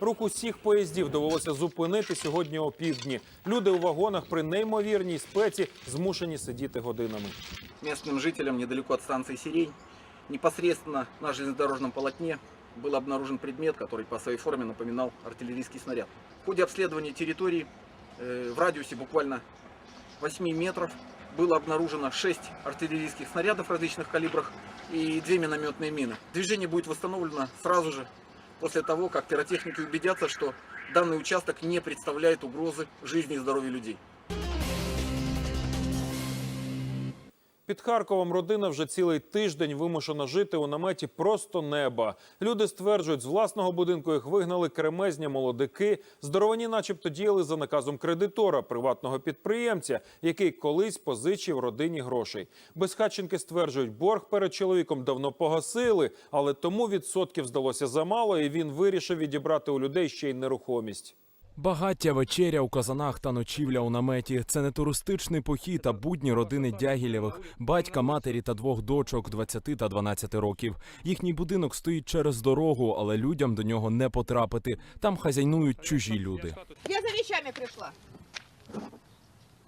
Рух усіх поїздів довелося зупинити сьогодні опівдні. Люди у вагонах при неймовірній спеці змушені сидіти годинами. Местным жителям недалеко от станции Сирень, непосредственно на железнодорожном полотне, был обнаружен предмет, который по своей форме напоминал артиллерийский снаряд. В ходе обследования территории э, в радиусе буквально 8 метров было обнаружено 6 артиллерийских снарядов различных калибрах и 2 минометные мины. Движение будет восстановлено сразу же после того, как пиротехники убедятся, что данный участок не представляет угрозы жизни и здоровью людей. Під Харковом родина вже цілий тиждень вимушена жити у наметі просто неба. Люди стверджують, з власного будинку їх вигнали кремезні молодики. Здоровані, начебто, діяли за наказом кредитора, приватного підприємця, який колись позичив родині грошей. Безхатченки стверджують, борг перед чоловіком давно погасили, але тому відсотків здалося замало, і він вирішив відібрати у людей ще й нерухомість. Багаття, вечеря у казанах та ночівля у наметі. Це не туристичний похід, а будні родини Дягілєвих, батька, матері та двох дочок 20 та 12 років. Їхній будинок стоїть через дорогу, але людям до нього не потрапити. Там хазяйнують чужі люди. Я за вещами пришла.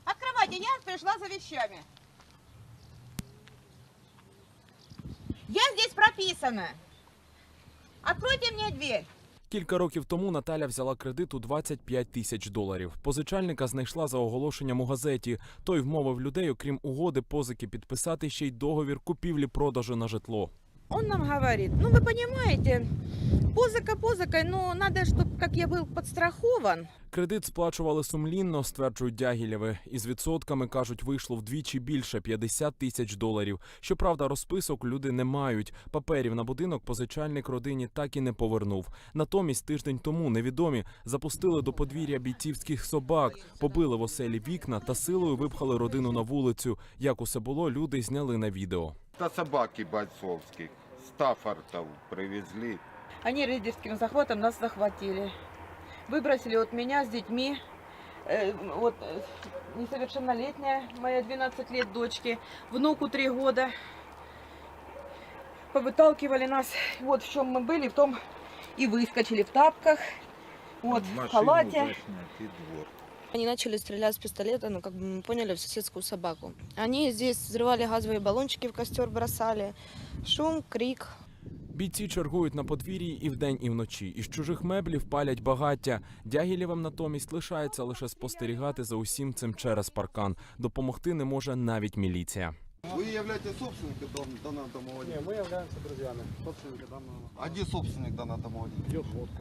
Открывайте, я пришла за вещами. Я здесь прописана. Откройте мне дверь. Кілька років тому Наталя взяла кредит у 25 тисяч доларів. Позичальника знайшла за оголошенням у газеті. Той вмовив людей, окрім угоди, позики підписати ще й договір купівлі-продажу на житло Он нам говорит, ну вы понимаете, позыка позыкой, но надо, чтобы как я был подстрахован. Кредит сплачували сумлінно, стверджують Дягілєви. Із відсотками, кажуть, вийшло вдвічі більше 50 тисяч доларів. Щоправда, розписок люди не мають. Паперів на будинок позичальник родині так і не повернув. Натомість тиждень тому невідомі запустили до подвір'я бійцівських собак, побили в оселі вікна та силою випхали родину на вулицю. Як усе було, люди зняли на відео. Та собаки бойцовских. Стаффордов привезли. Они рейдерским захватом нас захватили. Выбросили от меня с детьми. Э, вот э, несовершеннолетняя, моя 12 лет дочки, внуку 3 года. Повыталкивали нас, вот в чем мы были, в том и выскочили в тапках, вот в халате. Они начали стрелять с пистолета, ну, как бы мы поняли, в соседскую собаку. Они здесь взрывали газовые баллончики в костер, бросали. Шум, крик. Бійці чергують на подвір'ї і вдень, і вночі. Із чужих меблів палять багаття. Дягілєвим натомість лишається лише спостерігати за усім цим через паркан. Допомогти не може навіть міліція. Вы являетесь собственником дом- данного домовладения? Не, мы являемся друзьями, собственники данного. А где собственник данного домовладения? Пьет водку.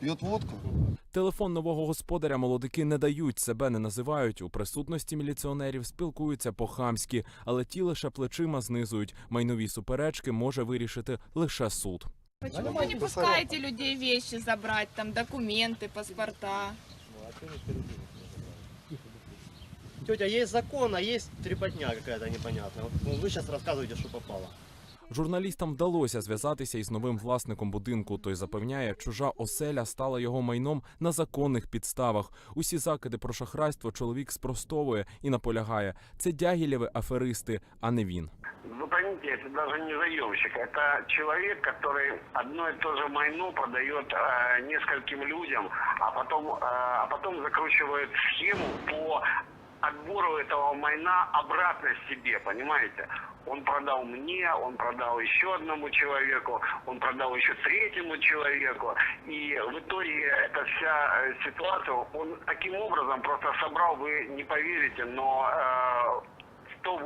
Пьет водку? Телефон нового господаря молодики не дають, себе не називають. У присутності міліціонерів спілкуються по-хамськи, але ті лише плечима знизують. Майнові суперечки може вирішити лише суд. Почему вы не пускаете людей вещи забрать, там документы, паспорта? Тетя, есть закон, а есть трепотня какая-то непонятная. Вот, ну, вы сейчас рассказываете, что попало. Журналістам вдалося зв'язатися із новим власником будинку. Той запевняє, чужа оселя стала його майном на законних підставах. Усі закиди про шахрайство чоловік спростовує і наполягає. Це дягілєві аферисти, а не він. Вы поймите, это даже не заемщик, это человек, который одно и то же майно продает э, нескольким людям, а потом, э, а потом закручивает схему по отбору этого майна обратно себе, понимаете? Он продал мне, он продал еще одному человеку, он продал еще третьему человеку, и в итоге эта вся э, ситуация, он таким образом просто собрал, вы не поверите, но э, 100